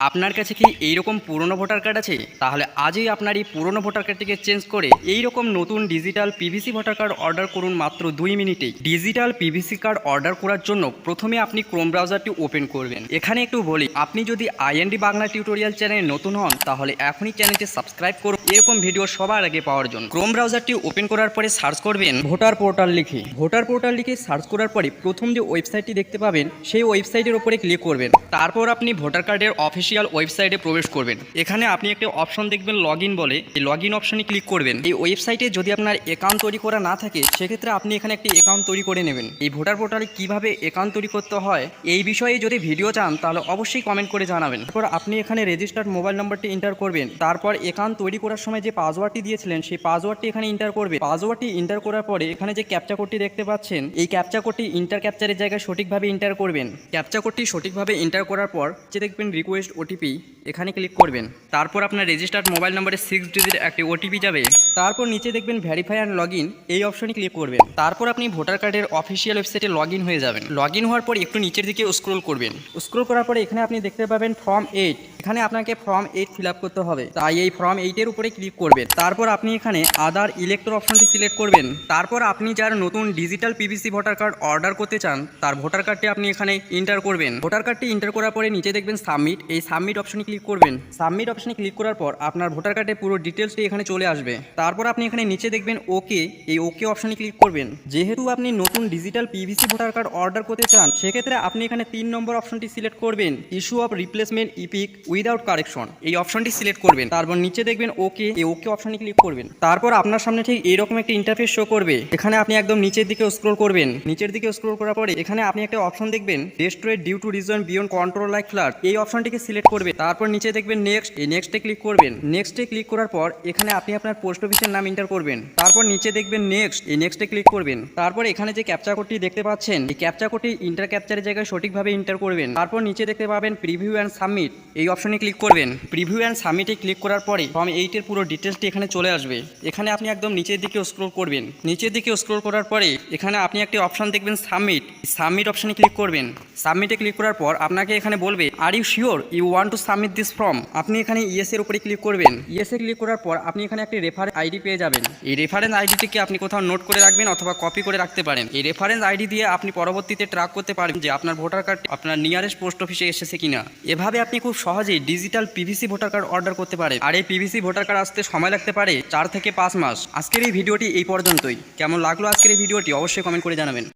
আপনার কাছে কি এইরকম পুরনো ভোটার কার্ড আছে? তাহলে আজই আপনার এই পুরনো ভোটার কার্ডটিকে চেঞ্জ করে এই রকম নতুন digital PVC voter card order করুন মাত্র দুই মিনিটেই। ডিজিটাল পিভিসি কার্ড অর্ডার করার জন্য প্রথমে আপনি ক্রোম ব্রাউজারটি ওপেন করবেন। এখানে একটু বলি, আপনি যদি আইএনডি বাংলা টিউটোরিয়াল চ্যানেলে নতুন হন, তাহলে এখনই চ্যানেলটি সাবস্ক্রাইব করুন। এরকম ভিডিও সবার আগে পাওয়ার জন্য। ক্রোম ব্রাউজারটি ওপেন করার পরে সার্চ করবেন, ভোটার পোর্টাল লিখে। ভোটার পোর্টাল লিখে সার্চ করার পরে প্রথম যে ওয়েবসাইটটি দেখতে পাবেন, সেই ওয়েবসাইটের উপরে ক্লিক করবেন। তারপর আপনি ভোটার কার্ডের অফিসিয়াল ওয়েবসাইটে প্রবেশ করবেন। এখানে আপনি একটি অপশন দেখবেন লগ বলে। এই লগ অপশনে ক্লিক করবেন। এই ওয়েবসাইটে যদি আপনার অ্যাকাউন্ট তৈরি করা না থাকে, সেক্ষেত্রে আপনি এখানে একটি অ্যাকাউন্ট তৈরি করে নেবেন। এই ভোটার পোর্টালে কীভাবে অ্যাকাউন্ট তৈরি করতে হয়, এই বিষয়ে যদি ভিডিও চান, তাহলে অবশ্যই কমেন্ট করে জানাবেন। তারপর আপনি এখানে রেজিস্টার্ড মোবাইল নাম্বারটি এন্টার করবেন। তারপর অ্যাকাউন্ট তৈরি করার সময় যে পাসওয়ার্ডটি দিয়েছিলেন, সেই পাসওয়ার্ডটি এখানে এন্টার করবে। পাসওয়ার্ডটি এন্টার করার পরে এখানে যে ক্যাপচা কোডটি দেখতে পাচ্ছেন, এই ক্যাপচা কোডটি ইন্টার ক্যাপচারের জায়গায় সঠিকভাবে এন্টার করবেন। ক্যাপচা কোডটি সঠিকভাবে এন্টার করার পর যে দেখবেন রিকোয়েস্ট ওটিপি এখানে ক্লিক করবেন। তারপর আপনার রেজিস্টার্ড মোবাইল নম্বরে সিক্স ডিজিট একটি ওটিপি যাবে। তারপর নিচে দেখবেন ভেরিফাই অ্যান্ড লগ এই অপশনে ক্লিক করবেন। তারপর আপনি ভোটার কার্ডের অফিসিয়াল ওয়েবসাইটে লগ হয়ে যাবেন। লগ হওয়ার পর একটু নিচের দিকে স্ক্রোল করবেন। স্ক্রোল করার পরে এখানে আপনি দেখতে পাবেন ফর্ম এইট এখানে আপনাকে ফর্ম এইট ফিল করতে হবে। তাই এই ফর্ম এইটের উপরে ক্লিক করবেন। তারপর আপনি এখানে আদার ইলেক্টর অপশনটি সিলেক্ট করবেন। তারপর আপনি যার নতুন digital PVC voter card order করতে চান, তার ভোটার কার্ডটি আপনি এখানে ইন্টার করবেন। ভোটার কার্ডটি ইন্টার করার পরে নিচে দেখবেন সাবমিট এই সাবমিট অপশনে ক্লিক করবেন। সাবমিট অপশনে ক্লিক করার পর আপনার ভোটার কার্ডের পুরো ডিটেলসটি এখানে চলে আসবে। তারপর আপনি এখানে নিচে দেখবেন ওকে এই ওকে অপশনে ক্লিক করবেন। যেহেতু আপনি নতুন digital PVC voter card order করতে চান, সেক্ষেত্রে আপনি এখানে তিন নম্বর অপশনটি সিলেক্ট করবেন। Issue of replacement EPIC without correction এই অপশনটি সিলেক্ট করবেন। তারপর নিচে দেখবেন ওকে এই ওকে অপশনে ক্লিক করবেন। তারপর আপনার সামনে ঠিক এইরকম একটি ইন্টারফেস শো করবে। এখানে আপনি একদম নিচের দিকে স্ক্রোল করবেন। নিচের দিকে স্ক্রোল করার পরে এখানে আপনি একটা অপশন দেখবেন destroyed due to reason beyond control like flood এই অপশনটিকে সিলেক্ট করবে, তারপর নিচে দেখবেন নেক্সট এই নেক্সটে ক্লিক করবেন। নেক্সটে ক্লিক করার পর এখানে আপনি আপনার পোস্ট অফিসের নাম এন্টার করবেন। তারপর নিচে দেখবেন নেক্সট এই নেক্সটে ক্লিক করবেন। তারপর এখানে যে ক্যাপচা কোডটি দেখতে পাচ্ছেন, এই ক্যাপচা কোডটি ইন্টার ক্যাপচারের জায়গায় সঠিকভাবে ইন্টার করবেন। তারপর নিচে দেখতে পাবেন প্রিভিউ অ্যান্ড সাবমিট এই অপশনে ক্লিক করবেন। প্রিভিউ অ্যান্ড সাবমিটে ক্লিক করার পরে ফর্ম এইটের পুরো ডিটেলসটি এখানে চলে আসবে। এখানে আপনি একদম নিচের দিকে স্ক্রোল করবেন। নিচের দিকে স্ক্রোল করার পরে এখানে আপনি একটি অপশন দেখবেন সাবমিট সাবমিট অপশনে ক্লিক করবেন। সাবমিটে ক্লিক করার পর আপনাকে এখানে বলবে are you sure you want to submit this form আপনি এখানে ইয়েস এর উপরে ক্লিক করবেন। ইয়েস ক্লিক করার পর আপনি এখানে একটি রেফারেন্স আইডি পেয়ে যাবেন। এই রেফারেন্স আইডিটিকে আপনি কোথাও নোট করে রাখবেন অথবা কপি করে রাখতে পারেন? এই রেফারেন্স আইডি দিয়ে আপনি পরবর্তীতে ট্র্যাক করতে পারবেন যে আপনার ভোটার কার্ড আপনার নিয়ারেস্ট পোস্ট অফিসে এসেছে কিনা। এভাবে আপনি খুব সহজেই digital PVC voter card order করতে পারেন। আর এই পিভিসি ভোটার কার্ড আসতে সময় লাগতে পারে চার থেকে পাঁচ মাস। আজকের এই ভিডিওটি এই পর্যন্তই। কেমন লাগল আজকের এই ভিডিওটি অবশ্যই কমেন্ট করে জানাবেন।